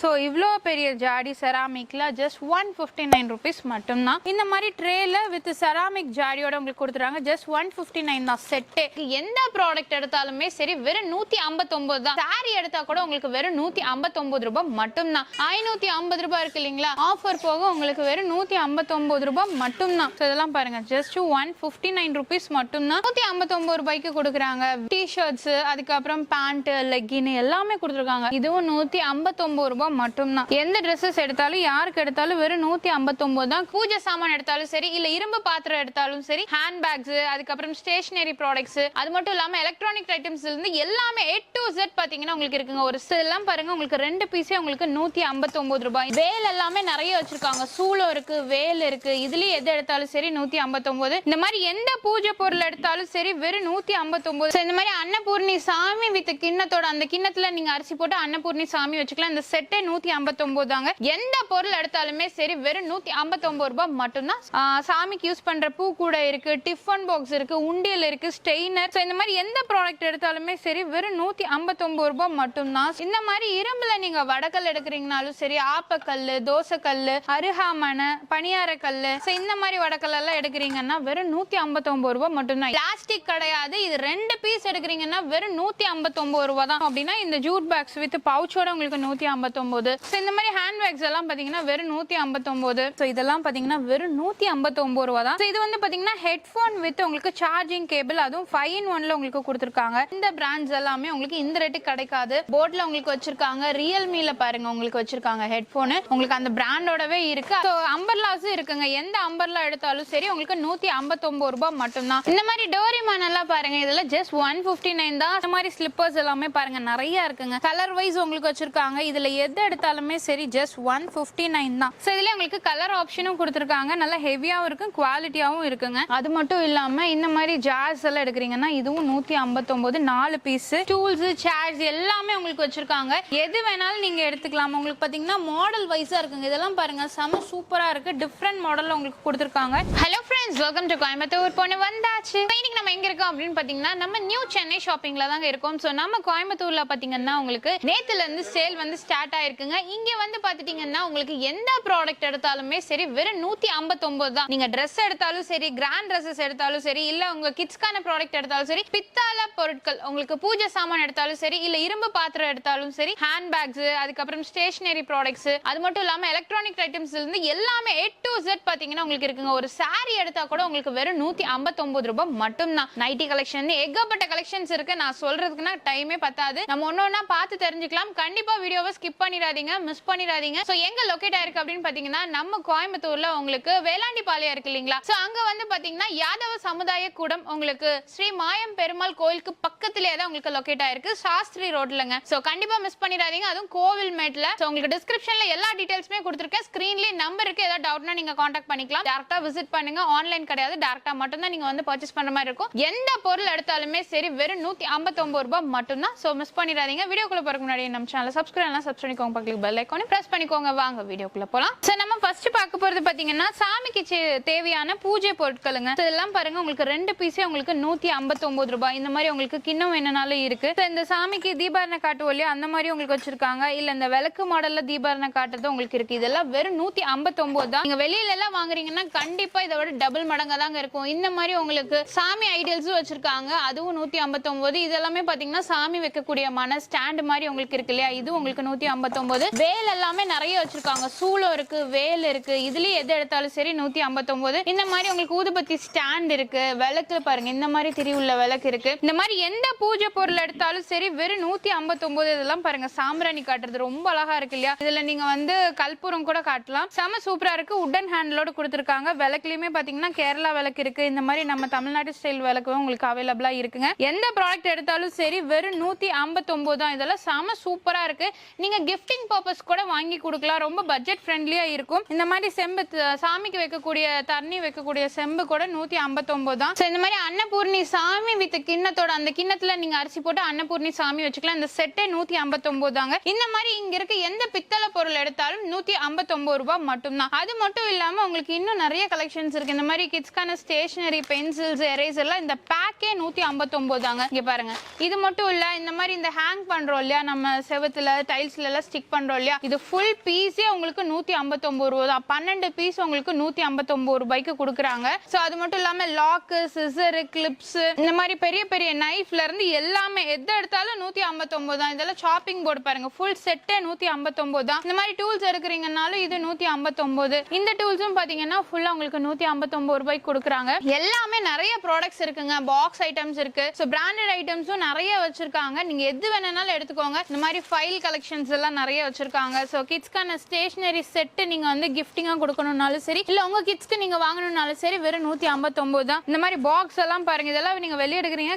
So இவ்வளோ பெரிய ஜாடி செராமிக்ல just one fifty nine rupees மட்டும்தான். இந்த மாதிரி ட்ரேல வித் செராமிக் ஜாடியோட உங்களுக்கு கொடுத்துறாங்க ஜஸ்ட் ஒன் ஃபிஃப்டி நைன் தான் செட்டே எந்த ப்ராடக்ட் எடுத்தாலுமே சரி வெறும் நூற்றி ஐம்பத்தொம்போது தான். சாரி எடுத்தா கூட உங்களுக்கு வெறும் நூற்றி ஐம்பத்தொம்போது ரூபாய் மட்டும்தான். ஐநூற்றி ஐம்பது ரூபாய் இருக்கு இல்லைங்களா? ஆஃபர் போக உங்களுக்கு வெறும் நூற்றி ஐம்பத்தொம்போது ரூபாய் மட்டும்தான். ஸோ இதெல்லாம் பாருங்க. Just one fifty nine rupees மட்டும்தான். நூற்றி ஐம்பத்தொம்போது ரூபாய்க்கு கொடுக்குறாங்க. டிஷர்ட்ஸ் அதுக்கப்புறம் பேண்ட்டு லெக்கின்னு எல்லாமே கொடுத்துருக்காங்க. இதுவும் நூற்றி ஐம்பத்தொம்போது ரூபாய் மட்டும்தான். எந்த ட்ரெஸ்ஸஸ் எடுத்தாலும் யாருக்கு எடுத்தாலும் வெறும் நூத்தி ஐம்பத்தொம்போது தான். பூஜை சாமான் எடுத்தாலும் சரி இல்ல இரும்பு பாத்திரம் எடுத்தாலும் சரி ஹேண்ட் பேக்ஸ் அதுக்கப்புறம் ஸ்டேஷனரி ப்ராடக்ட்ஸ் அது மட்டும் இல்லாம எலக்ட்ரானிக் ஐட்டம்ஸ் இருந்து எல்லாமே எட் டு செட் பாத்தீங்கன்னா உங்களுக்கு இருக்குங்க. ஒரு எல்லாம் பாருங்க உங்களுக்கு ரெண்டு பீஸே உங்களுக்கு நூத்தி ஐம்பத்தொம்போது ரூபாய். வேல் எல்லாமே நிறைய வச்சிருக்காங்க. சூளம் இருக்கு வேல் இருக்கு. இதுலயே எது எடுத்தாலும் சரி நூத்தி ஐம்பத்தொம்போது. இந்த மாதிரி எந்த பூஜை பொருள் எடுத்தாலும் சரி வெறும் நூத்தி ஐம்பத்தொம்போது. So, இந்த மாதிரி அன்னபூர்ணி சாமி வித் கிண்ணத்தோட அந்த கிண்ணத்துல நீங்க அரிசி போட்டு அன்னபூர்ணி சாமி வச்சுக்கலாம். இந்த செட் ரேட்டே நூத்தி ஐம்பத்தொன்பது தாங்க எந்த பொருள் எடுத்தாலுமே சரி வெறும் நூத்தி ஐம்பத்தொன்பது ரூபாய் மட்டும்தான். சாமிக்கு யூஸ் பண்ற பூ கூட இருக்கு டிஃபன் பாக்ஸ் இருக்கு உண்டியல் இருக்கு ஸ்டெய்னர் ஸோ இந்த மாதிரி எந்த ப்ராடக்ட் எடுத்தாலுமே சரி வெறும் நூத்தி ஐம்பத்தொன்பது ரூபாய் மட்டும்தான். இந்த மாதிரி இரும்புல நீங்க வடக்கல் எடுக்கிறீங்கனாலும் சரி ஆப்பக்கல் தோசைக்கல் அருகாமனை பணியாரக்கல் ஸோ இந்த மாதிரி வடக்கல் எல்லாம் எடுக்கிறீங்கன்னா வெறும் நூத்தி ஐம்பத்தொன்பது ரூபாய் மட்டும்தான். பிளாஸ்டிக் கிடையாது இது ரெண்டு பீஸ் எடுக்கிறீங்கன்னா வெறும் நூத்தி ஐம்பத்தொன்பது ரூபாய் தான். அப்படின்னா இந்த ஜூட் பேக்ஸ் வித் பவுச்சோட உங்களுக்கு நூத்தி ஐம்பத்தொம்போது ஸோ இந்த மாதிரி ஹேண்ட் பேக்ஸ் எல்லாம் பாத்தீங்கன்னா வெறும் நூற்றி ஐம்பத்தொம்போது. ஸோ இதெல்லாம் பார்த்தீங்கன்னா வெறும் நூற்றி ஐம்பத்தொம்போது ரூபா தான். ஸோ இது வந்து பார்த்தீங்கன்னா ஹெட்ஃபோன் வித் உங்களுக்கு சார்ஜிங் கேபிள் அதுவும் ஃபைவ் இன் ஒன்ல உங்களுக்கு கொடுத்துருக்காங்க. இந்த பிராண்ட்ஸ் எல்லாமே உங்களுக்கு இந்த ரேட்டுக்கு கிடைக்காது. போர்ட்ல உங்களுக்கு வச்சிருக்காங்க. ரியல்மில பாருங்க உங்களுக்கு வச்சிருக்காங்க ஹெட்ஃபோனு உங்களுக்கு அந்த பிராண்டோடவே இருக்கு. ஸோ அம்பர்லாஸும் இருக்குங்க. எந்த அம்பர்லா எடுத்தாலும் சரி உங்களுக்கு நூத்தி ஐம்பத்தொன்பது ரூபாய் மட்டும்தான். இந்த மாதிரி டோரிமான் எல்லாம் பாருங்க இதெல்லாம் ஜஸ்ட் ஒன் பிப்டி நைன் தான். இந்த மாதிரி ஸ்லிப்பர்ஸ் எல்லாமே பாருங்க நிறைய இருக்குங்க. கலர் வைஸ் உங்களுக்கு வச்சிருக்காங்க. இதுல எது எது எடுத்தாலுமே சரி ஜஸ்ட் ஒன் பிப்டி நைன் தான். ஸோ இதுலேயே உங்களுக்கு கலர் ஆப்ஷனும் கொடுத்துருக்காங்க. நல்லா ஹெவியாகவும் இருக்கும் குவாலிட்டியாகவும் இருக்குங்க. அது மட்டும் இல்லாமல் இந்த மாதிரி ஜார்ஸ் எல்லாம் எடுக்கிறீங்கன்னா இதுவும் நூற்றி ஐம்பத்தொம்போது நாலு பீஸ் டூல்ஸ் சேர்ஸ் எல்லாமே உங்களுக்கு வச்சிருக்காங்க. எது வேணாலும் நீங்கள் எடுத்துக்கலாம். உங்களுக்கு பார்த்தீங்கன்னா மாடல் வைஸாக இருக்குங்க. இதெல்லாம் பாருங்க செம சூப்பராக இருக்குது டிஃப்ரெண்ட் மாடலில் உங்களுக்கு கொடுத்துருக்காங்க. Hello friends welcome to Coimbatore பொண்ணு வந்தாச்சு இன்னைக்கு நம்ம எங்கே இருக்கோம் அப்படின்னு பார்த்தீங்கன்னா நம்ம நியூ சென்னை ஷாப்பிங்கில் தாங்க இருக்கோம். ஸோ நம்ம கோயம்புத்தூரில் பார்த்தீங்கன்னா உங்களுக்கு நேற்றுலேருந்து இருந்து சேல் வந்து ஸ்டார்ட் ஆயிருக்குங்க. இங்க வந்து பாத்துட்டீங்கன்னா உங்களுக்கு எந்த ப்ராடக்ட் எடுத்தாலுமே சரி வெறும் நூத்தி ஐம்பத்தொன்பது தான். நீங்க ட்ரெஸ் எடுத்தாலும் சரி கிராண்ட் ட்ரெஸ்ஸஸ் எடுத்தாலும் சரி இல்ல உங்க கிட்ஸ்க்கான ப்ராடக்ட் எடுத்தாலும் சரி பித்தால பொருட்கள் உங்களுக்கு பூஜை சாமான் எடுத்தாலும் சரி இல்ல இரும்பு பாத்திரம் எடுத்தாலும் சரி ஹேண்ட் பேக்ஸ் அதுக்கப்புறம் ஸ்டேஷனரி ப்ராடக்ட்ஸ் அது மட்டும் இல்லாம எலக்ட்ரானிக் ஐட்டம்ஸ்ல இருந்து எல்லாமே எட் டு ஜெட் பாத்தீங்கன்னா உங்களுக்கு இருக்குங்க. ஒரு சாரி எடுத்தா கூட உங்களுக்கு வெறும் நூத்தி ஐம்பத்தொன்பது ரூபாய் மட்டும் தான் நைட்டி கலெக்ஷன் ஏகப்பட்ட கலெக்ஷன்ஸ் இருக்கு. நான் சொல்றதுக்குன்னா டைமே பத்தாது. நம்ம ஒன்னொன்னா பார்த்து தெரிஞ்சுக்கலாம். கண்டிப்பா வீடியோவை ஸ்கிப் பண்ணி பண்ணிடாதீங்க மிஸ் பண்ணிடாதீங்க. சோ எங்க லொகேட் ஆயிருக்கு அப்படின்னு பாத்தீங்கன்னா நம்ம கோயம்புத்தூர்ல உங்களுக்கு வேளாண்டிபாளையம் இருக்கு இல்லைங்களா? சோ அங்க வந்து பாத்தீங்கன்னா யாதவ சமுதாய கூடம் உங்களுக்கு ஸ்ரீ மாயம் பெருமாள் கோயிலுக்கு பக்கத்திலேயே தான் உங்களுக்கு லொகேட் ஆயிருக்கு. சாஸ்திரி ரோட்லங்க. சோ கண்டிப்பா மிஸ் பண்ணிடாதீங்க. அதுவும் கோவில் மேட்ல. சோ உங்களுக்கு டிஸ்கிரிப்ஷன்ல எல்லா டீடைல்ஸுமே கொடுத்துருக்கேன். ஸ்கிரீன்லயே நம்பர் இருக்கு. ஏதாவது டவுட்னா நீங்க காண்டாக்ட் பண்ணிக்கலாம். டேரக்டா விசிட் பண்ணுங்க. ஆன்லைன் கிடையாது. டேரக்டா மட்டும் தான் நீங்க வந்து பர்ச்சேஸ் பண்ற மாதிரி இருக்கும். எந்த பொருள் எடுத்தாலுமே சரி வெறும் நூத்தி ஐம்பத்தொன்பது ரூபாய் மட்டும்தான். சோ மிஸ் பண்ணிடாதீங்க. வீடியோக்குள்ள போறதுக்கு முன்னாடி நம்ம சேனல் சப்ஸ்கிரைப் எல்லாம் சப்ஸ்கிரைப் பண்ணிக்கோங்க பக்கத்துக்கு பெல் ஐக்கானே பிரஸ் பண்ணிக்கோங்க. வாங்க வீடியோக்குள்ள போலாம். சோ நம்ம ஃபர்ஸ்ட் பார்க்க போறது பாத்தீங்கன்னா சாமிக்கு தேவையான பூஜை பொருட்களுங்க. இதெல்லாம் பாருங்க உங்களுக்கு ரெண்டு பீஸே உங்களுக்கு நூத்தி ஐம்பத்தொன்பது ரூபாய். இந்த மாதிரி உங்களுக்கு கிண்ணம் என்னனாலும் இருக்கு. இந்த சாமிக்கு தீபாரண காட்டுவோம் இல்லையா அந்த மாதிரி உங்களுக்கு வச்சிருக்காங்க. இல்ல இந்த விளக்கு மாடல்ல தீபாரண காட்டுறது உங்களுக்கு இருக்கு. இதெல்லாம் வெறும் நூத்தி ஐம்பத்தொன்பது தான். நீங்க வெளியில எல்லாம் வாங்குறீங்கன்னா கண்டிப்பா இதை விட டபுள் மடங்காக தாங்க இருக்கும். இந்த மாதிரி உங்களுக்கு சாமி ஐடியல்ஸும் வச்சிருக்காங்க. அதுவும் நூத்தி ஐம்பத்தொன்பது. இதெல்லாமே பாத்தீங்கன்னா சாமி வைக்கக்கூடிய மன ஸ்டாண்ட் மாதிரி உங்களுக்கு இருக்கு இல்லையா? இது உங்களுக்கு நூத்தி ஐம்பத்தொன்பது வேல் எல்லாமே நிறைய வச்சிருக்காங்க. சூளம் இருக்கு வேல் இருக்கு. இதுலயே எது எடுத்தாலும் சரி நூத்தி ஐம்பத்தொன்பது இந்த மாதிரி உங்களுக்கு ஊதுபத்தி ஸ்டாண்ட் இருக்கு. விளக்கு பாருங்க. இந்த மாதிரி திரி உள்ள விளக்கு இருக்கு. இந்த மாதிரி எந்த பூஜை பொருள் எடுத்தாலும் சரி வெறும் நூத்தி ஐம்பத்தொன்பது இதெல்லாம் பாருங்க. சாம்பிராணி காட்டுறது ரொம்ப அழகா இருக்கு இல்லையா? இதுல நீங்க வந்து கற்பூரம் கூட காட்டலாம். செம சூப்பரா இருக்கு. உடன் ஹேண்டிலோட கொடுத்துருக்காங்க. விளக்குலயுமே பாத்தீங்கன்னா கேரளா விளக்கு இருக்கு. இந்த மாதிரி நம்ம தமிழ்நாட்டு ஸ்டைல் விளக்கும் உங்களுக்கு அவைலபிளா இருக்குங்க. எந்த ப்ராடக்ட் எடுத்தாலும் சரி வெறும் நூத்தி ஐம்பத்தொன்பது தான். இதெல்லாம் செம சூப்பரா இருக்கு. நீங்க கிஃப்டிங் பர்பஸ் கூட வாங்கி கொடுக்கலாம். ரொம்ப பட்ஜெட் ஃப்ரெண்ட்லியாக இருக்கும். இந்த மாதிரி செம்பு சாமிக்கு வைக்கக்கூடிய தண்ணி வைக்கக்கூடிய செம்பு கூட நூற்றி ஐம்பத்தொம்போது தான். ஸோ இந்த மாதிரி அன்னபூர்ணி சாமி வித் கிண்ணத்தோட அந்த கிண்ணத்தில் நீங்கள் அரிசி போட்டு அன்னபூர்ணி சாமி வச்சுக்கலாம். இந்த செட்டே நூற்றி ஐம்பத்தொம்போது தாங்க. இந்த மாதிரி இங்கே இருக்க எந்த பித்தளை பொருள் எடுத்தாலும் நூற்றி ஐம்பத்தொம்போது ரூபாய் மட்டும்தான். அது மட்டும் இல்லாமல் உங்களுக்கு இன்னும் நிறைய கலெக்ஷன்ஸ் இருக்குது இந்த மாதிரி கிட்ஸ்க்கான ஸ்டேஷனரி பென்சில்ஸ் எரேஸ் எல்லாம் இந்த பேக்கே நூற்றி ஐம்பத்தொம்போது தாங்க. இங்கே பாருங்கள் இது மட்டும் இல்லை இந்த மாதிரி இந்த ஹேங் பண்ணுறோம் இல்லையா? நம்ம செவத்தில் டைல்ஸ்ல ஸ்டிக் பண்றோம் இல்லையா? இது ஃபுல் பீஸே உங்களுக்கு நூத்தி ஐம்பத்தொன்பது ரூபா தான். பன்னெண்டு பீஸ் உங்களுக்கு நூத்தி ஐம்பத்தொன்பது ரூபாய்க்கு கொடுக்குறாங்க. ஸோ அது மட்டும் இல்லாம லாக்கு சிசரு கிளிப்ஸ் இந்த மாதிரி பெரிய பெரிய நைஃப்ல இருந்து எல்லாமே எது எடுத்தாலும் நூத்தி ஐம்பத்தொன்பது தான். இதெல்லாம் ஷாப்பிங் போர்டு பாருங்க. ஃபுல் செட்டே நூத்தி ஐம்பத்தொன்பது தான். இந்த மாதிரி டூல்ஸ் எடுக்கிறீங்கனாலும் இது நூத்தி ஐம்பத்தொன்பது இந்த டூல்ஸும் பாத்தீங்கன்னா ஃபுல்லா உங்களுக்கு நூத்தி ஐம்பத்தொன்பது ரூபாய்க்கு கொடுக்குறாங்க. எல்லாமே நிறைய ப்ராடக்ட்ஸ் இருக்குங்க. பாக்ஸ் ஐட்டம்ஸ் இருக்கு. ஸோ பிராண்டட் ஐட்டம்ஸும் நிறைய வச்சிருக்காங்க. நீங்க எது வேணாலும் எடுத்துக்கோங்க. இந்த மாதிரி ஃபைல் கலெக்ஷன்ஸ் எல்லாம் நிறைய வச்சிருக்காங்க. ஸோ கிட்ஸ்க்கான ஸ்டேஷ்னரி செட்டு நீங்கள் வந்து கிஃப்டிங்காக கொடுக்கணும்னாலும் சரி இல்லை உங்கள் கிட்ஸ்க்கு நீங்கள் வாங்கணும்னாலும் சரி வெறும் நூற்றி ஐம்பத்தொம்போது தான். இந்த மாதிரி பாக்ஸ் எல்லாம் பாருங்க இதெல்லாம் நீங்கள் வெளியே எடுக்கிறீங்க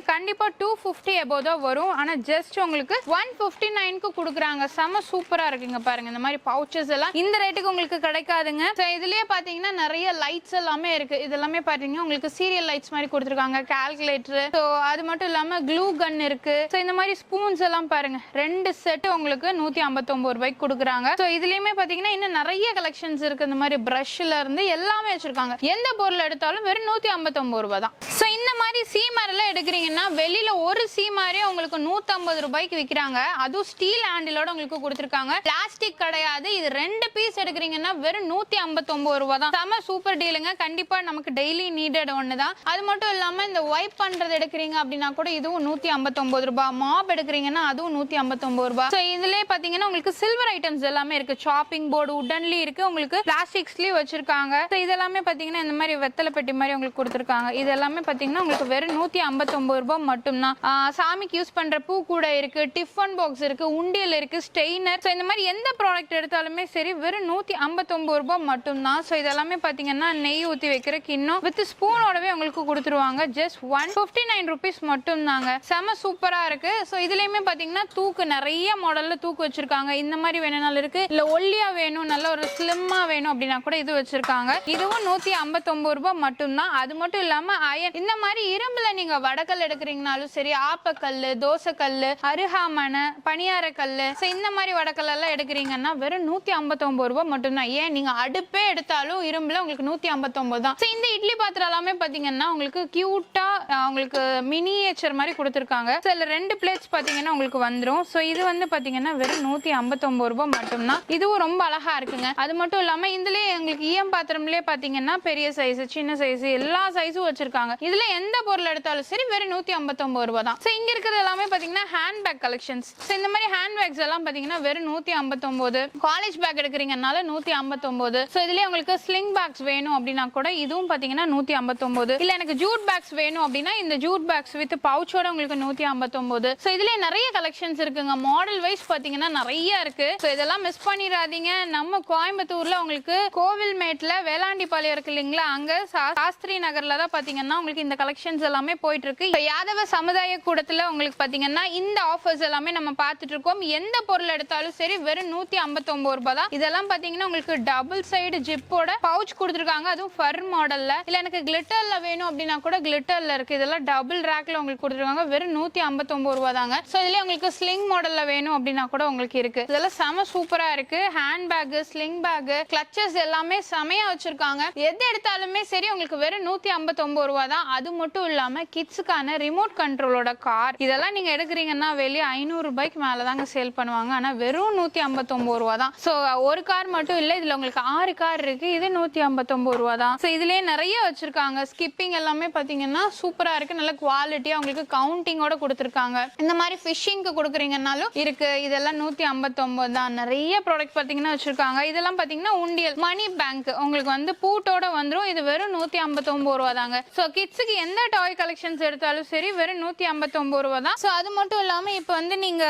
டூ ஃபிஃப்டி எபோ தான் வரும். ஆனால் ஜஸ்ட் உங்களுக்கு ஒன் ஃபிஃப்டி நைனுக்கு கொடுக்குறாங்க. செம சூப்பராக இருக்குங்க பாருங்க இந்த மாதிரி பவுச்சஸ் எல்லாம். இந்த ரேட்டுக்கு உங்களுக்கு கிடைக்காதுங்க. ஸோ இதுலேயே பார்த்தீங்கன்னா நிறைய லைட்ஸ் எல்லாமே இருக்குது இதெல்லாமே பார்த்தீங்கன்னா உங்களுக்கு சீரியல் லைட்ஸ் மாதிரி கொடுத்துருக்காங்க கால்குலேட்டர் ஸோ அது மட்டும் இல்லாமல் க்ளூ கன் இருக்குது ஸோ இந்த மாதிரி ஸ்பூன்ஸ் எல்லாம் பாருங்க ரெண்டு செட்டு உங்களுக்கு நூத்தி ஐம்பத்தொன்பது ரூபாய்க்கு கொடுக்குறாங்க. ஸோ இதுலயுமே பாத்தீங்கன்னா இன்னும் நிறைய கலெக்ஷன்ஸ் இருக்கு. இந்த மாதிரி ப்ரஷ்ல இருந்து எல்லாமே வச்சிருக்காங்க. எந்த பொருள் எடுத்தாலும் வெறும் நூத்தி ஐம்பத்தொன்பது ரூபாய் தான். ஸோ இந்த மாதிரி சீமார் எல்லாம் எடுக்கிறீங்கன்னா வெளியில ஒரு சீமாரே உங்களுக்கு நூத்தம்பது ரூபாய்க்கு விற்கிறாங்க அதுவும் ஸ்டீல் ஹேண்டிலோட உங்களுக்கு கொடுத்துருக்காங்க. பிளாஸ்டிக் கிடையாது. இது ரெண்டு பீஸ் எடுக்கிறீங்கன்னா வெறும் நூத்தி ஐம்பத்தொன்பது ரூபாய் தான். செம சூப்பர் டீலுங்க கண்டிப்பா நமக்கு டெய்லி நீடட் ஒன்று தான் அது மட்டும் இல்லாம இந்த ஒய்ப் பண்றது எடுக்கிறீங்க அப்படின்னா கூட இதுவும் நூத்தி ஐம்பத்தொன்பது ரூபாய். மாப் எடுக்கிறீங்கன்னா அதுவும் நூத்தி ஐம்பத்தொன்பது ரூபாய். ஸோ இதுலயே பாத்தீங்கன்னா உங்களுக்கு சில்வர் ஐட்டம்ஸ் எல்லாமே இருக்கு. சாப்பிங் போர்டு உடன்லயும் இருக்கு. உங்களுக்கு பிளாஸ்டிக்ஸ்லயும் வச்சிருக்காங்க. ஸோ இதெல்லாமே பாத்தீங்கன்னா இந்த மாதிரி வெத்தலை பெட்டி மாதிரி உங்களுக்கு கொடுத்துருக்காங்க. இது எல்லாமே பாத்தீங்கன்னா உங்களுக்கு வெறும் நூத்தி ஐம்பத்தொன்பது ரூபாய் மட்டும்தான். சாமிக்கு யூஸ் பண்ற பூ கூட இருக்கு டிஃபன் பாக்ஸ் இருக்கு உண்டியல் இருக்கு ஸ்டெய்னர் ஸோ இந்த மாதிரி எந்த ப்ராடக்ட் எடுத்தாலுமே சரி வெறும் நூத்தி ஐம்பத்தொன்பது ரூபாய் மட்டும்தான். ஸோ இதெல்லாமே பாத்தீங்கன்னா நெய் ஊத்தி வைக்கிற கிண்ணம் வித் ஸ்பூனோடவே உங்களுக்கு கொடுத்துருவாங்க. Just one fifty nine rupees மட்டும் தாங்க செம சூப்பரா இருக்கு. ஸோ இதுலயுமே பாத்தீங்கன்னா தூக்கு நிறைய மாடல்ல தூக்கு வச்சிருக்காங்க. இந்த மாதிரி வேணும்னாலும் இருக்கு. இல்ல ஒல்லியா வேணும் நல்ல ஒரு ஸ்லிம்மா வேணும் அப்படின்னா கூட இது வச்சிருக்காங்க. இதுவும் நூத்தி ஐம்பத்தொன்பது ரூபாய் மட்டும்தான். அது மட்டும் இல்லாம அயன் இந்த மாதிரி இரும்புல நீங்க வடக்கல் எடுக்கிறீங்கனாலும் சரி ஆப்பக்கல் தோசைக்கல் அருகாமனை பனியாரக்கல் ஸோ இந்த மாதிரி வடக்கல் எல்லாம் எடுக்கிறீங்கன்னா வெறும் நூத்தி ஐம்பத்தொன்பது ரூபாய் மட்டும்தான். ஏன்? நீங்க அடுப்பே எடுத்தாலும் இரும்புல உங்களுக்கு நூத்தி ஐம்பத்தொன்பது தான். ஸோ இந்த இட்லி பாத்திரம் எல்லாமே பாத்தீங்கன்னா உங்களுக்கு கியூட்டா உங்களுக்கு மினியேச்சர் மாதிரி கொடுத்துருக்காங்க. ஸோ ரெண்டு பிளேட்ஸ் பாத்தீங்கன்னா உங்களுக்கு வந்துடும் ஸோ இது வந்து பாத்தீங்கன்னா வெறும் நூத்தி ஐம்பத்தொன்பது ரூபாய் மட்டும்தான். இதுவும் ரொம்ப அழகா இருக்குங்க. அது மட்டும் இல்லாம இதுலயே எங்களுக்கு ஈயம் பாத்திரம்லயே பாத்தீங்கன்னா பெரிய சைஸ் சின்ன சைஸ் எல்லா சைஸும் வச்சிருக்காங்க. இதுல எந்த பொருள் எடுத்தாலும் சரி வெறும் நூத்தி ஐம்பத்தொன்பது ரூபாய் தான். ஸோ இங்க இருக்கிறது எல்லாமே பாத்தீங்கன்னா ஹேண்ட் பேக் கலெக்ஷன்ஸ் ஸோ இந்த மாதிரி ஹேண்ட் பேக்ஸ் எல்லாம் பாத்தீங்கன்னா வெறும் நூத்தி ஐம்பத்தொன்பது காலேஜ் பேக் எடுக்கிறீங்கனால நூத்தி ஐம்பத்தொன்பது ஸோ இதுலயே உங்களுக்கு ஸ்லிங் பேக்ஸ் வேணும் அப்படின்னா கூட இதுவும் பாத்தீங்கன்னா நூத்தி ஐம்பத்தொன்பது இல்ல எனக்கு ஜூட் பேக்ஸ் வேணும் அப்படின்னா இந்த ஜூட் பேக்ஸ் வித் பவுச்சோட உங்களுக்கு நூத்தி ஐம்பத்தொன்பது ஸோ இதுலயே நிறைய கலெக்ஷன்ஸ் இருக்குங்க. மாடல் வைஸ் பாத்தீங்கன்னா நிறைய இருக்கு. ஸோ இதெல்லாம் மிஸ் பண்ணிடாதீங்க. நம்ம கோயம்புத்தூர்ல உங்களுக்கு கோவில்மேட்ல வேளாண்டிபாளையம் இருக்கு இல்லைங்களா? அங்க சா- சாஸ்திரி நகர்ல தான் பாத்தீங்கன்னா உங்களுக்கு இந்த கலெக்ஷன்ஸ் எல்லாமே போயிட்டு இருக்கு இப்ப யாதவ சமுதாய கூடத்துல உங்களுக்கு பாத்தீங்கன்னா இந்த ஆஃபர்ஸ் எல்லாமே நம்ம பார்த்துட்டு இருக்கோம். எந்த பொருள் எடுத்தாலும் சரி வெறும் நூத்தி ஐம்பத்தொன்பது ரூபாய் தான். இதெல்லாம் பாத்தீங்கன்னா உங்களுக்கு டபுள் சைடு ஜிப்போட பவுச் கொடுத்துருக்காங்க. அதுவும் ஃபர் மாடல்ல இல்ல எனக்கு கிளிட்டர்ல வேணும் அப்படின்னா கூட கிளிட்டர்ல இருக்கு. இதெல்லாம் டபுள் ரேக்ல உங்களுக்கு கொடுத்துருக்காங்க. வெறும் நூத்தி ஐம்பத்தொன்பது ரூபாய் தாங்க. ஸோ இதுல உங்களுக்கு ஸ்லிங் மாடல்ல வேணும் அப்படின்னா கூட உங்களுக்கு இருக்கு. இதெல்லாம் செம சூப்பரா இருக்கு. Hand bag sling bag clutches எல்லாமே செமையா வச்சிருக்காங்க. எது எடுத்தாலுமே சரி உங்களுக்கு வெறும் நூத்தி ஐம்பத்தொன்பது ரூபா தான் அது மட்டும் இல்லாம கிட்ஸுக்கான ரிமோட் கண்ட்ரோலோட கார் இதெல்லாம் நீங்க எடுக்கிறீங்கன்னா வெளியே ஐநூறு ரூபாய்க்கு மேல தாங்க சேல் பண்ணுவாங்க. ஆனா வெறும் நூத்தி ஐம்பத்தொன்பது ரூபா தான் ஸோ ஒரு கார் மட்டும் இல்ல இதுல உங்களுக்கு ஆறு கார் இருக்கு. இது நூத்தி ஐம்பத்தொன்பது ரூபா தான் ஸோ இதுலயே நிறைய வச்சிருக்காங்க. ஸ்கிப்பிங் எல்லாமே பாத்தீங்கன்னா சூப்பரா இருக்கு. நல்ல குவாலிட்டியா உங்களுக்கு கவுண்டிங்கோட கொடுத்துருக்காங்க. இந்த மாதிரி ஃபிஷிங்க்கு கொடுக்குறீங்கன்னாலும் இருக்கு. இதெல்லாம் நூத்தி ஐம்பத்தொம்போது தான். நிறைய ப்ராடக்ட் பார்த்தீங்கன்னா வச்சிருக்காங்க. இதெல்லாம் பார்த்தீங்கன்னா உண்டியல் மணி பேங்க் உங்களுக்கு வந்து பூட்டோட வந்துடும் இது வெறும் நூத்தி ஐம்பத்தொன்பது ரூபா தாங்க. ஸோ கிட்ஸுக்கு எந்த டாய் கலெக்ஷன்ஸ் எடுத்தாலும் சரி வெறும் நூத்தி ஐம்பத்தொன்பது ரூபா தான். ஸோ அது மட்டும் இல்லாமல் இப்போ வந்து நீங்க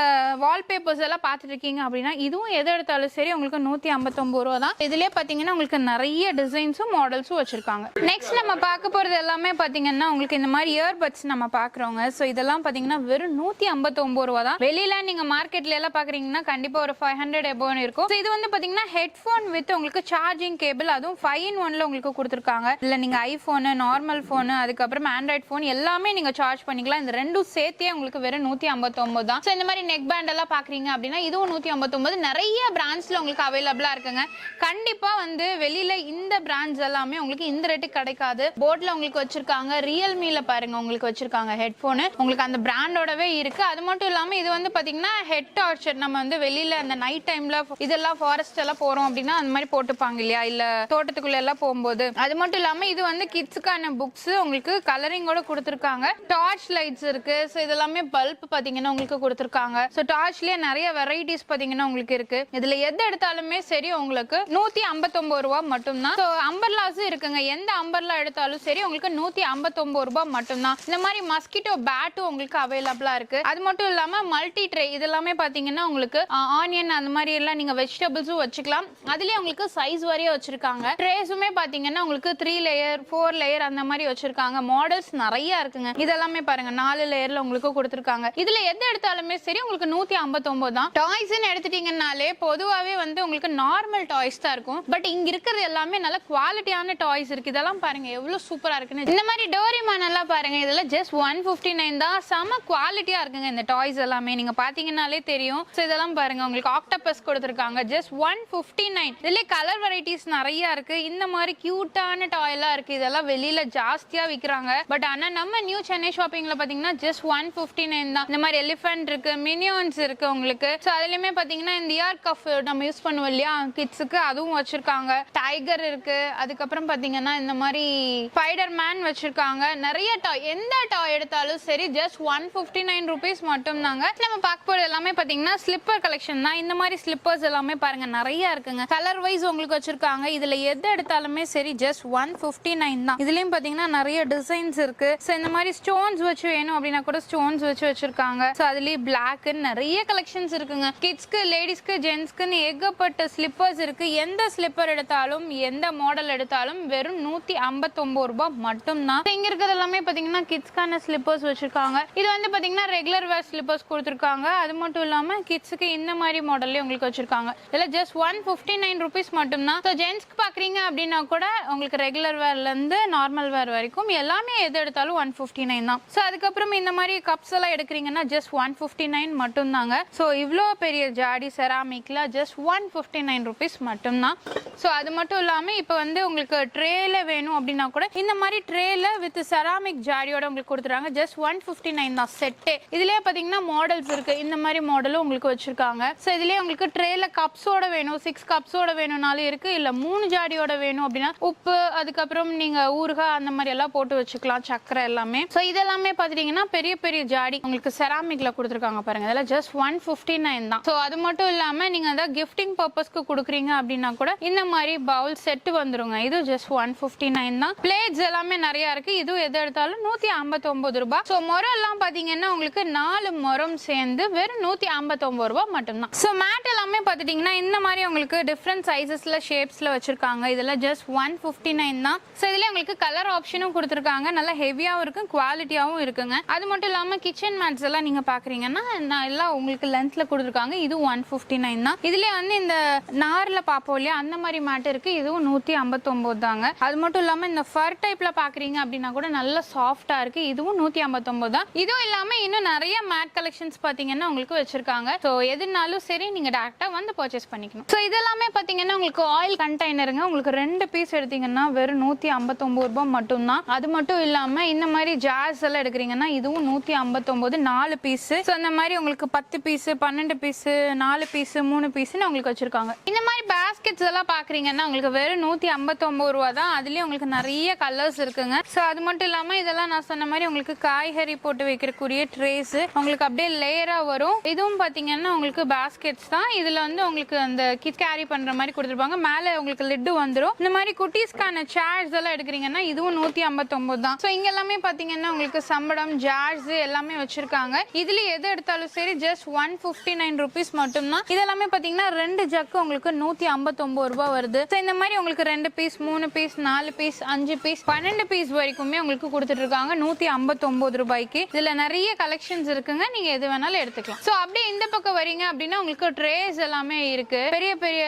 வால்பேப்பர்ஸ் எல்லாம் பார்த்துட்டு இருக்கீங்க அப்படின்னா இதுவும் எது எடுத்தாலும் சரி உங்களுக்கு நூத்தி ஐம்பத்தொம்போது ரூபா தான். இதுலயே பார்த்தீங்கன்னா உங்களுக்கு நிறைய டிசைன்ஸும் மாடல்ஸும் வச்சிருக்காங்க. நெக்ஸ்ட் நம்ம பார்க்க போறது எல்லாமே பார்த்தீங்கன்னா உங்களுக்கு இந்த மாதிரி இயர்பட்ஸ் நம்ம பார்க்குறோங்க ஸோ இதெல்லாம் பார்த்தீங்கன்னா வெறும் நூத்தி ஐம்பத்தொன்பது ரூபா தான். வெளியில நீங்க மார்க்கெட்ல எல்லாம் பாக்குறீங்கன்னா கண்டிப்பா ஒரு ஃபைவ் ஹண்ட்ரட் எபோன் இருக்கும். இது வந்து பாத்தீங்கன்னா ஹெட்ஃபோன் வித் உங்களுக்கு சார்ஜிங் கேபிள் அதுவும் ஃபைவ் இன் ஒன்ல உங்களுக்கு கொடுத்துருக்காங்க. இல்ல நீங்க ஐபோனு நார்மல் போனு அதுக்கப்புறம் ஆண்ட்ராய்ட் போன் எல்லாமே நீங்க சார்ஜ் பண்ணிக்கலாம். இந்த ரெண்டும் சேர்த்தே உங்களுக்கு வெறும் நூத்தி ஐம்பத்தொன்பது தான். ஸோ இந்த மாதிரி நெக் பேண்ட் எல்லாம் பாக்குறீங்க அப்படின்னா இதுவும் நூத்தி ஐம்பத்தொன்பது நிறைய பிராண்ட்ஸ்ல உங்களுக்கு அவைலபிளா இருக்குங்க. கண்டிப்பா வந்து வெளியில இந்த பிராண்ட்ஸ் எல்லாமே உங்களுக்கு இந்த ரேட்டுக்கு கிடைக்காது. போட்ல உங்களுக்கு வச்சிருக்காங்க. ரியல்மில பாருங்க உங்களுக்கு வச்சிருக்காங்க ஹெட்ஃபோனு உங்களுக்கு அந்த பிராண்டோடவே இருக்கு. அது மட்டும் இல்லாம இது வந்து பாத்தீங்கன்னா ஹெட் டார்ச்சர் நம்ம வந்து வெளியில அந்த நைட் டைம்ல இதெல்லாம் ஃபாரஸ்ட் எல்லாம் போறோம் அப்படின்னா அந்த மாதிரி போட்டுப்பாங்க இல்லையா? இல்ல தோட்டத்துக்குள்ள எல்லாம் போகும்போது. அது மட்டும் இல்லாம இது வந்து கிட்ஸுக்கான புக்ஸ் உங்களுக்கு கலரிங்கோட கொடுத்துருக்காங்க. டார்ச் லைட்ஸ் இருக்கு. ஸோ இதெல்லாமே பல்ப் பாத்தீங்கன்னா உங்களுக்கு கொடுத்துருக்காங்க. ஸோ டார்ச்லயே நிறைய வெரைட்டிஸ் பாத்தீங்கன்னா உங்களுக்கு இருக்கு. இதுல எது எடுத்தாலுமே சரி உங்களுக்கு நூத்தி ஐம்பத்தொன்பது ரூபா மட்டும்தான். ஸோ அம்பர்லாஸும் இருக்குங்க. எந்த அம்பர்லா எடுத்தாலும் சரி உங்களுக்கு நூத்தி ஐம்பத்தொன்பது ரூபாய் மட்டும்தான். இந்த மாதிரி மஸ்கிட்டோ பேட்டும் உங்களுக்கு அவைலபிளா இருக்கு. அது மட்டும் இல்லாம மல்டி ட்ரே இதெல்லாமே பாத்தீங்கன்னா உங்களுக்கு ஆனியன் அந்த மாதிரி எல்லாம் நீங்க வெஜிடபிள்ஸும் வச்சுக்கலாம். அதுலயே உங்களுக்கு சைஸ் வரையே வச்சிருக்காங்க. ட்ரேஸுமே பாத்தீங்கன்னா உங்களுக்கு த்ரீ லேயர் ஃபோர் லேயர் அந்த மாதிரி வச்சிருக்காங்க. மாடல்ஸ் நிறைய இருக்குங்க. இதெல்லாமே பாருங்க நாலு லேயர்ல உங்களுக்கு கொடுத்துருக்காங்க. இதுல எது எடுத்தாலுமே சரி உங்களுக்கு நூத்தி ஐம்பத்தொம்போது தான். டாய்ஸ்ன்னு எடுத்துட்டீங்கன்னாலே பொதுவாவே வந்து உங்களுக்கு நார்மல் டாய்ஸ் தான் இருக்கும். பட் இங்க இருக்கிறது எல்லாமே நல்ல குவாலிட்டியான டாய்ஸ் இருக்கு. இதெல்லாம் பாருங்க எவ்வளவு சூப்பரா இருக்குன்னு. இந்த மாதிரி டோரிமான் எல்லாம் பாருங்க இதெல்லாம் ஜஸ்ட் ஒன் பிப்டி நைன் தான். செம குவாலிட்டியா இருக்குங்க இந்த டாய்ஸ் எல்லாமே. நீங்க பாத்தீங்கன்னாலே தெரியும். ஸோ இதெல்லாம் பாருங்க உங்களுக்கு ஆக்டோபஸ் கொடுத்துருக்காங்க. ஜஸ்ட் ஒன் ஃபிஃப்டி நைன் இதுல கலர் வெரைட்டிஸ் நிறைய இருக்கு. இந்த மாதிரி கியூட்டான டாய் எல்லாம் இருக்கு. இதெல்லாம் வெளியில ஜாஸ்தியா விக்கிறாங்க. பட் ஆனா நம்ம நியூ சென்னை ஷாப்பிங்ல பாத்தீங்கன்னா ஜஸ்ட் ஒன் ஃபிஃப்டி நைன் தான். இந்த மாதிரி எலிஃபென்ட் இருக்கு மினியன்ஸ் இருக்கு உங்களுக்கு. ஸோ அதுலயுமே பாத்தீங்கன்னா இந்த இயர் கஃப் நம்ம யூஸ் பண்ணுவோம் இல்லையா? கிட்ஸுக்கு அதுவும் வச்சிருக்காங்க. டைகர் இருக்கு. அதுக்கப்புறம் பாத்தீங்கன்னா இந்த மாதிரி ஸ்பைடர் மேன் வச்சிருக்காங்க. நிறைய டாய் எந்த டாய் எடுத்தாலும் சரி just one fifty nine rupees மட்டும் தாங்க நம்ம பார்க்க போறது எல்லாமே பாத்தீங்கன்னா ஸ்லிப்பர் கலெக்ஷன் தான் இந்த மாதிரி ஸ்லிப்பர்ஸ் எல்லாமே பாருங்க நிறைய இருக்குங்க. கலர் வைஸ் உங்களுக்கு வச்சிருக்காங்க. இதுல எது எடுத்தாலுமே சரி ஜஸ்ட் ஒன் பிப்டி நைன் தான். இதுலயும் பாத்தீங்கன்னா நிறைய டிசைன்ஸ் இருக்கு. ஸோ இந்த மாதிரி ஸ்டோன்ஸ் வச்சு வேணும் அப்படின்னா கூட ஸ்டோன்ஸ் வச்சு வச்சிருக்காங்க. ஸோ அதுலயும் பிளாக் நிறைய கலெக்ஷன்ஸ் இருக்குங்க. கிட்ஸ்க்கு லேடிஸ்க்கு ஜென்ஸ்க்குன்னு ஏகப்பட்ட ஸ்லிப்பர்ஸ் இருக்கு. எந்த ஸ்லிப்பர் எடுத்தாலும் எந்த மாடல் எடுத்தாலும் வெறும் நூத்தி ஐம்பத்தொன்பது ரூபாய் மட்டும்தான். இங்க இருக்கிறது எல்லாமே பாத்தீங்கன்னா கிட்ஸ்க்கான ஸ்லிப்பர்ஸ் வச்சிருக்காங்க. இது வந்து பாத்தீங்கன்னா ரெகுலர் வேர் ஸ்லிப்பர்ஸ் கொடுத்துருக்காங்க. அது மட்டும் இல்லாம கிட்ஸுக்கு இந்த மாதிரி மாடல்லே உங்களுக்கு வச்சிருக்காங்க. இதில் just one fifty nine rupees மட்டும்தான். ஸோ ஜென்ஸ்க்கு பார்க்குறீங்க அப்படின்னா கூட உங்களுக்கு ரெகுலர் வேர்லேருந்து நார்மல் வேர் வரைக்கும் எல்லாமே எது எடுத்தாலும் ஒன் ஃபிஃப்டி நைன் தான். ஸோ அதுக்கப்புறம் இந்த மாதிரி கப்ஸ் எல்லாம் எடுக்கிறீங்கன்னா ஜஸ்ட் ஒன் ஃபிஃப்டி நைன் மட்டும்தாங்க. ஸோ இவ்வளோ பெரிய ஜாடி செராமிக்ல just one fifty nine rupees மட்டும்தான். ஸோ அது மட்டும் இல்லாமல் இப்போ வந்து உங்களுக்கு ட்ரேல வேணும் அப்படின்னா கூட இந்த மாதிரி ட்ரேல வித் செராமிக் ஜாடியோட உங்களுக்கு கொடுத்துறாங்க ஜஸ்ட் ஒன் ஃபிஃப்டி நைன் தான் செட்டே இதுலேயே பார்த்தீங்கன்னா மாடல்ஸ் இருக்கு. இந்த மாதிரி மாடலும் உங்களுக்கு வச்சிருக்காங்க. ஸோ இதுலேயே உங்களுக்கு ட்ரேல கப்ஸோட வேணும் சிக்ஸ் கப்ஸோட வேணும்னாலும் இருக்கு. இல்லை மூணு ஜாடியோட வேணும் அப்படின்னா உப்பு அதுக்கப்புறம் நீங்க ஊறுகாய் அந்த மாதிரி எல்லாம் போட்டு வச்சுக்கலாம் சக்கரை எல்லாமே. ஸோ இதெல்லாமே பார்த்துட்டீங்கன்னா பெரிய பெரிய ஜாடி உங்களுக்கு செராமிக்ல கொடுத்துருக்காங்க பாருங்க. இதெல்லாம் ஜஸ்ட் ஒன் ஃபிஃப்டி நைன் தான். ஸோ அது மட்டும் இல்லாம நீங்க அதை கிஃப்டிங் பர்பஸ்க்கு கொடுக்குறீங்க அப்படின்னா கூட இந்த மாதிரி பவுல் செட் வந்துருங்க. இது ஜஸ்ட் ஒன் ஃபிஃப்டி நைன் தான். பிளேட்ஸ் எல்லாமே நிறைய இருக்கு. இது எது எடுத்தாலும் நூத்தி ஐம்பத்தி ஒன்பது ரூபாய். ஸோ முறம் எல்லாம் பாத்தீங்கன்னா உங்களுக்கு நாலு முறம் சேர்ந்து வெறும் நூத்தி ஐம்பத்தி ஒன்பது ரூபாய் மட்டும்தான். ஸோ மேட் எல்லாமே பார்த்துட்டிங்கன்னா இந்த மாதிரி உங்களுக்கு டிஃப்ரெண்ட் சைஸஸில் ஷேப்ஸில் வச்சுருக்காங்க. இதெல்லாம் ஜஸ்ட் ஒன் ஃபிஃப்டி நைன் தான். ஸோ இதுல உங்களுக்கு கலர் ஆப்ஷனும் கொடுத்துருக்காங்க. நல்லா ஹெவியாகவும் இருக்கும் குவாலிட்டியாகவும் இருக்குங்க. அது மட்டும் இல்லாமல் கிச்சன் மேட்ஸ் எல்லாம் நீங்கள் பார்க்குறீங்கன்னா நான் எல்லாம் உங்களுக்கு லென்த்தில் கொடுத்துருக்காங்க. இது ஒன் ஃபிஃப்டி நைன் தான். இதுலேயே வந்து இந்த நாரில் பார்ப்போம் இல்லையா? அந்த மாதிரி மேட் இருக்குது இதுவும் நூற்றி ஐம்பத்தொம்போது தாங்க. அது மட்டும் இல்லாமல் இந்த ஃபர் டைப்பில் பார்க்குறீங்க அப்படின்னா கூட நல்ல சாஃப்ட்டாக இருக்குது இதுவும் நூற்றி ஐம்பத்தொம்போது தான். இதுவும் இல்லாமல் இன்னும் நிறைய மேட் கலெக்ஷன்ஸ் பார்த்தீங்கன்னா உங்களுக்கு வச்சுருக்காங்க. ஸோ எது எதுனாலும் சரி நீங்க டேரக்டா வந்து பர்ச்சேஸ் பண்ணிக்கணும். ஸோ இதெல்லாமே பாத்தீங்கன்னா உங்களுக்கு ஆயில் கண்டெய்னருங்க உங்களுக்கு ரெண்டு பீஸ் எடுத்தீங்கன்னா வெறும் நூத்தி ஐம்பத்தொன்பது ரூபாய் மட்டும்தான். அது மட்டும் இல்லாம இந்த மாதிரி ஜார்ஸ் எல்லாம் எடுக்கிறீங்கன்னா இதுவும் நூத்தி ஐம்பத்தொன்பது நாலு பீஸ் ஸோ இந்த மாதிரி உங்களுக்கு பத்து பீஸ் பன்னெண்டு பீஸ் நாலு பீஸ் மூணு பீஸ்னு உங்களுக்கு வச்சிருக்காங்க. இந்த மாதிரி பேஸ்கெட்ஸ் எல்லாம் பாக்குறீங்கன்னா உங்களுக்கு வெறும் நூத்தி ஐம்பத்தொன்பது ரூபா தான். அதுலயும் உங்களுக்கு நிறைய கலர்ஸ் இருக்குங்க. ஸோ அது மட்டும் இல்லாம இதெல்லாம் நான் சொன்ன மாதிரி உங்களுக்கு காய்கறி போட்டு வைக்கிறக்குரிய ட்ரேஸ் உங்களுக்கு அப்படியே லேயரா வரும். இதுவும் பாத்தீங்கன்னா உங்களுக்கு பாஸ்கெட்ஸ் தான். இதுல வந்து உங்களுக்கு அந்த கிட் கேரி பண்ற மாதிரி கொடுத்துருப்பாங்க. மேல உங்களுக்கு லிட்டு வந்துடும் இந்த மாதிரி குட்டீஸ்க்கான சேர்ஸ் எல்லாம் எடுக்கிறீங்கன்னா இதுவும் நூத்தி ஐம்பத்தொம்போது தான். ஸோ இங்க எல்லாமே பாத்தீங்கன்னா உங்களுக்கு சம்பளம் ஜார்ஸ் எல்லாமே வச்சிருக்காங்க. இதுல எது எடுத்தாலும் சரி just one fifty nine rupees மட்டும்தான் இதெல்லாமே பாத்தீங்கன்னா ரெண்டு ஜக்கு உங்களுக்கு நூத்தி ஐம்பத்தொம்போது ரூபாய் வருது. ஸோ இந்த மாதிரி உங்களுக்கு ரெண்டு பீஸ் மூணு பீஸ் நாலு பீஸ் அஞ்சு பீஸ் பன்னெண்டு பீஸ் வரைக்குமே உங்களுக்கு கொடுத்துட்டு இருக்காங்க நூத்தி ஐம்பத்தொன்பது ரூபாய்க்கு. இதுல நிறைய கலெக்ஷன்ஸ் இருக்குங்க. நீங்க எது வேணாலும் எடுத்துக்கலாம். ஸோ அப்படியே இந்த பக்கம் வரீங்க அப்படின்னா உங்களுக்கு ட்ரேஸ் எல்லாமே இருக்கு. பெரிய பெரிய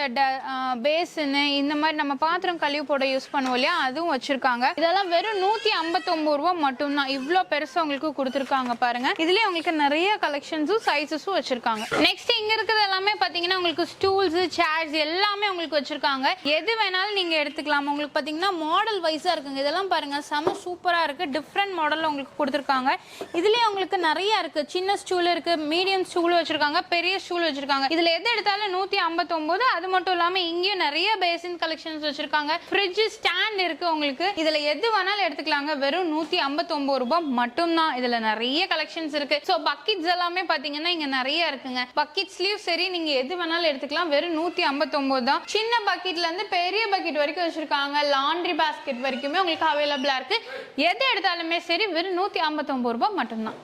பேசனு இந்த மாதிரி நம்ம பாத்திரம் கழிவு போட யூஸ் பண்ணுவோம் இல்லையா? அதுவும் வச்சிருக்காங்க. இதெல்லாம் வெறும் நூத்தி ஐம்பத்தொன்பது ரூபா மட்டும்தான். இவ்வளோ பெருசா உங்களுக்கு கொடுத்துருக்காங்க பாருங்க. இதுலயே உங்களுக்கு நிறைய கலெக்ஷன்ஸும் சைஸஸும் வச்சிருக்காங்க. நெக்ஸ்ட் இங்க இருக்கிறது எல்லாமே பாத்தீங்கன்னா உங்களுக்கு ஸ்டூல்ஸ் சேர்ஸ் எல்லாமே உங்களுக்கு உங்களுக்கு வச்சிருக்காங்க. எது வேணாலும் நீங்க எடுத்துக்கலாம். உங்களுக்கு பாத்தீங்கன்னா மாடல் வைஸா இருக்குங்க. இதெல்லாம் பாருங்க செம சூப்பரா இருக்கு. டிஃப்ரெண்ட் மாடல்ல உங்களுக்கு கொடுத்துருக்காங்க. இதுலயே உங்களுக்கு நிறைய இருக்கு. சின்ன ஸ்டூல் இருக்கு மீடியம் ஸ்டூல் வச்சிருக்காங்க. பெரிய ஷூல் வச்சிருக்காங்க. இதுல எது எடுத்தாலும் நூத்தி ஐம்பத்தொன்பது அது மட்டும் இல்லாம இங்கேயும் நிறைய பேசின் கலெக்ஷன்ஸ் வச்சிருக்காங்க. ஃப்ரிட்ஜ் ஸ்டாண்ட் இருக்கு உங்களுக்கு. இதுல எது வேணாலும் எடுத்துக்கலாங்க. வெறும் நூத்தி ஐம்பத்தொன்பது ரூபாய் மட்டும்தான். இதுல நிறைய கலெக்ஷன்ஸ் இருக்கு. ஸோ பக்கெட்ஸ் எல்லாமே பாத்தீங்கன்னா இங்க நிறைய இருக்குங்க. பக்கெட்ஸ்லயும் சரி நீங்க எது வேணாலும் எடுத்துக்கலாம். வெறும் நூத்தி ஐம்பத்தொன்பது தான். சின்ன பக்கெட்ல இருந்து பெரிய பக்கெட் வரைக்கும் வச்சிருக்காங்க. லாண்ட்ரி பாஸ்கெட் வரைக்குமே உங்களுக்கு அவைலபிளா இருக்கு. எது எடுத்தாலுமே சரி வெறும் நூத்தி ஐம்பத்தொன்பது ரூபாய் மட்டும்தான்.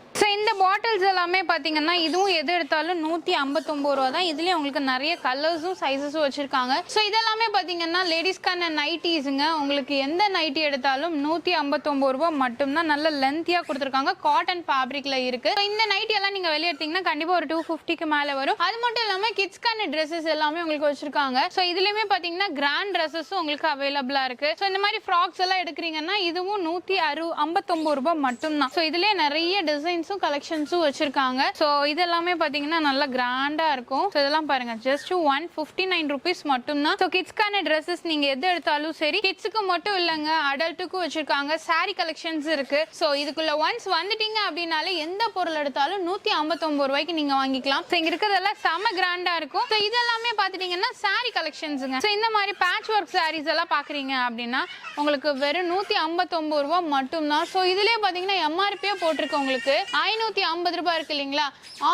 இந்த பாட்டில்ஸ் எல்லாமே பார்த்தீங்கன்னா இதுவும் எது எடுத்தாலும் நூற்றி ஐம்பத்தொம்பது ரூபா தான். இதுலேயும் உங்களுக்கு நிறைய கலர்ஸும் சைஸஸும் வச்சுருக்காங்க. ஸோ இதெல்லாமே பார்த்தீங்கன்னா லேடிஸ்க்கான நைட்டிஸுங்க உங்களுக்கு எந்த நைட்டி எடுத்தாலும் நூற்றி ஐம்பத்தொம்பது ரூபா மட்டும்தான் நல்ல லென்த்தியாக கொடுத்துருக்காங்க. காட்டன் ஃபேப்ரிக்கில் இருக்குது இந்த நைட்டி எல்லாம் நீங்கள் வெளியே எடுத்தீங்கன்னா கண்டிப்பாக ஒரு டூ ஃபிஃப்டிக்கு மேலே வரும். அது மட்டும் இல்லாமல் கிட்ஸ்க்கான ட்ரெஸ்ஸஸ் எல்லாமே உங்களுக்கு வச்சுருக்காங்க. ஸோ இதுலேயுமே பார்த்தீங்கன்னா கிராண்ட் ட்ரெஸ்ஸஸும் உங்களுக்கு அவைலபிளாக இருக்குது ஸோ இந்த மாதிரி ஃப்ராக்ஸ் எல்லாம் எடுக்கிறீங்கன்னா இதுவும் நூற்றி அறு ஐம்பத்தொம்பது ரூபாய் மட்டும்தான். ஸோ இதுலேயே நிறைய டிசைன்ஸும் கலர் கலெக்ஷன்ஸும் வச்சிருக்காங்க. ஸோ இதெல்லாமே பார்த்தீங்கன்னா நல்லா கிராண்டா இருக்கும். ஸோ இதெல்லாம் பாருங்க. Just one fifty nine rupees மட்டும்தான். ஸோ கிட்ஸ்க்கான ட்ரெஸ்ஸஸ் நீங்க எது எடுத்தாலும் சரி கிட்ஸுக்கு மட்டும் இல்லைங்க அடல்ட்டுக்கும் வச்சிருக்காங்க. சாரி கலெக்ஷன்ஸ் இருக்கு. ஸோ இதுக்குள்ள ஒன்ஸ் வந்துட்டீங்க அப்படின்னாலே எந்த பொருள் எடுத்தாலும் நூத்தி ஐம்பத்தொன்பது ரூபாய்க்கு நீங்க வாங்கிக்கலாம். ஸோ இங்க இருக்கிறதெல்லாம் செம கிராண்டா இருக்கும். ஸோ இதெல்லாமே பார்த்துட்டீங்கன்னா சாரி கலெக்ஷன்ஸுங்க ஸோ இந்த மாதிரி பேட்ச் ஒர்க் சாரீஸ் எல்லாம் பாக்குறீங்க அப்படின்னா உங்களுக்கு வெறும் நூத்தி ஐம்பத்தொன்பது ரூபாய் மட்டும்தான். ஸோ இதுலயே பாத்தீங்கன்னா எம்ஆர்பியே போட்டிருக்கு உங்களுக்கு. ஐநூத்தி ஐம்பது ரூபாய் இருக்கு இல்லைங்களா?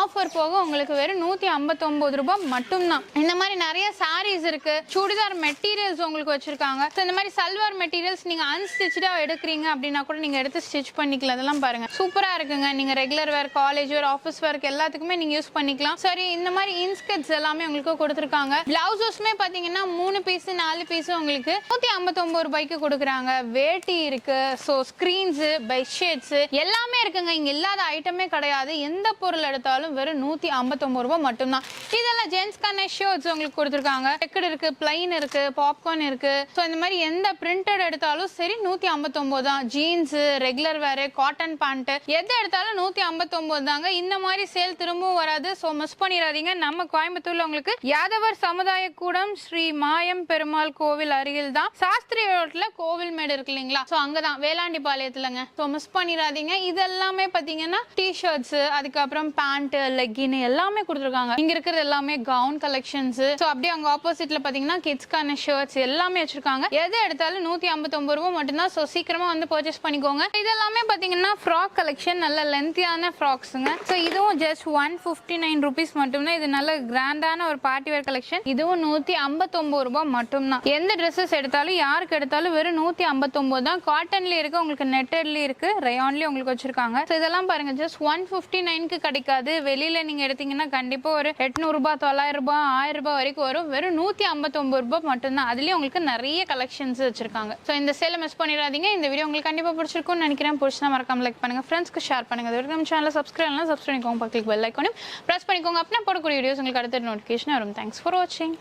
ஆஃபர் போக உங்களுக்கு வெறும் நூத்தி ஐம்பத்தொன்பது ரூபாய் மட்டும்தான். இந்த மாதிரி நிறைய சாரீஸ் இருக்கு. சுடிதார் மெட்டீரியல்ஸ் உங்களுக்கு வச்சிருக்காங்க. ஸோ இந்த மாதிரி சல்வார் மெட்டீரியல்ஸ் நீங்க அன்ஸ்டிச்சா எடுக்கிறீங்க அப்படின்னா கூட நீங்க எடுத்து ஸ்டிச் பண்ணிக்கலாம். அதெல்லாம் பாருங்க. சூப்பரா இருக்குங்க. நீங்க regular wear college wear office work எல்லாத்துக்குமே நீங்க யூஸ் பண்ணிக்கலாம். சரி இந்த மாதிரி இன்ஸ்கெட்ஸ் எல்லாமே உங்களுக்கு கொடுத்துருக்காங்க. பிளவுசஸ்மே பாத்தீங்கன்னா மூணு பீஸ் நாலு பீஸ் உங்களுக்கு நூத்தி ஐம்பத்தொன்பது ரூபாய்க்கு கொடுக்குறாங்க. வேட்டி இருக்கு. ஸோ ஸ்கிரீன்ஸ் பெட்ஷீட்ஸ் எல்லாமே இருக்குங்க. இங்க இல்லாத ஐட்டமே கிடையாது. எந்த பொருள் எடுத்தாலும் வெறும் நூத்தி ஐம்பத்தொன்பது ரூபாய் மட்டும்தான். இதெல்லாம் ஜென்ஸ்க்கான ஷர்ட்ஸ் உங்களுக்கு கொடுத்துருக்காங்க. டெக்கட் இருக்கு பிளைன் இருக்கு பாப்கார்ன் இருக்கு. ஸோ இந்த மாதிரி எந்த பிரிண்டட் எடுத்தாலும் சரி நூத்தி ஐம்பத்தொன்பது தான். Jeans regular wear cotton pant எது எடுத்தாலும் நூத்தி ஐம்பத்தொன்பது தாங்க. இந்த மாதிரி சேல் திரும்பவும் வராது. ஸோ மிஸ் பண்ணிடாதீங்க. நம்ம கோயம்புத்தூர்ல உங்களுக்கு யாதவர் சமுதாய கூடம் ஸ்ரீ மாயம் பெருமாள் கோவில் அருகில் தான். சாஸ்திரி ரோட்ல கோவில் மேடு இருக்கு இல்லைங்களா? ஸோ அங்கதான். வேளாண்டி பாளையத்துலங்க. ஸோ மிஸ் பண்ணிடாதீங்க. இதெல்லாமே பாத்தீங்கன்னா டிஷர்ட்ஸ் அதுக்கப்புறம் பேண்ட் லெக்கின் எல்லாமே கொடுத்துருக்காங்க. இங்க இருக்கிறது எல்லாமே கவுன் கலெக்ஷன்ஸ் ஸோ அப்படியே அங்க ஆப்போசிட்ல பாத்தீங்கன்னா கிட்ஸ்க்கான ஷர்ட்ஸ் எல்லாமே வச்சிருக்காங்க. எது எடுத்தாலும் நூத்தி ஐம்பத்தொம்பது ரூபாய் மட்டும்தான். ஸோ சீக்கிரமா வந்து பர்ச்சேஸ் பண்ணிக்கோங்க. இதெல்லாமே பாத்தீங்கன்னா ஃப்ராக் கலெக்ஷன் நல்ல லென்த்தியான ஃப்ராக்ஸுங்க ஸோ இதுவும் just one fifty nine rupees மட்டும்தான். இது நல்ல கிராண்டான ஒரு பார்ட்டி வேர் கலெக்ஷன் இதுவும் நூத்தி ஐம்பத்தொன்பது ரூபா மட்டும்தான். எந்த ட்ரெஸ்ஸஸ் எடுத்தாலும் யாருக்கு எடுத்தாலும் வெறும் நூத்தி ஐம்பத்தொன்பது தான். காட்டன்ல இருக்கு உங்களுக்கு நெட்டட்ல இருக்கு ரயான்லயும் உங்களுக்கு வச்சிருக்காங்க. ஸோ இதெல்லாம் பாருங்க ஜஸ்ட் ஒன் ஃபிஃப்டி நைனுக்கு கிடைக்காது. வெளியில நீங்க எடுத்தீங்கன்னா கண்டிப்பா ஒரு எட்நூறு ரூபாய் தொள்ளாயிரம் ரூபாய் ஆயிரம் ரூபாய் வரைக்கும் வரும். வெறும் நூத்தி ஐம்பத்தொன்பது ரூபாய் மட்டும்தான். அதுலயும் உங்களுக்கு நிறைய கலெக்ஷன்ஸ் வச்சிருக்காங்க. ஸோ இந்த சேலை மிஸ் பண்ணிடாதீங்க. இந்த வீடியோ உங்களுக்கு கண்டிப்பா பிடிச்சிருக்கும்னு நினைக்கிறேன். பிடிச்சா மறக்காம லைக் பண்ணுங்க. ஃப்ரெண்ட்ஸ்க்கு ஷேர் பண்ணுங்க. இது வரைக்கும் சேனலை சப்ஸ்கிரைப் பண்ணலாம் சப்ஸ்கிரைப் பண்ணிக்கோங்க. பக்கத்துக்கு பெல் ஐக்கோனும் ப்ரெஸ் பண்ணிக்கோங்க. அப்படின்னா போடக்கூடிய வீடியோஸ் உங்களுக்கு அடுத்த நோட்டிஃபிகேஷன் வரும். தேங்க்ஸ் ஃபார் வாட்சிங்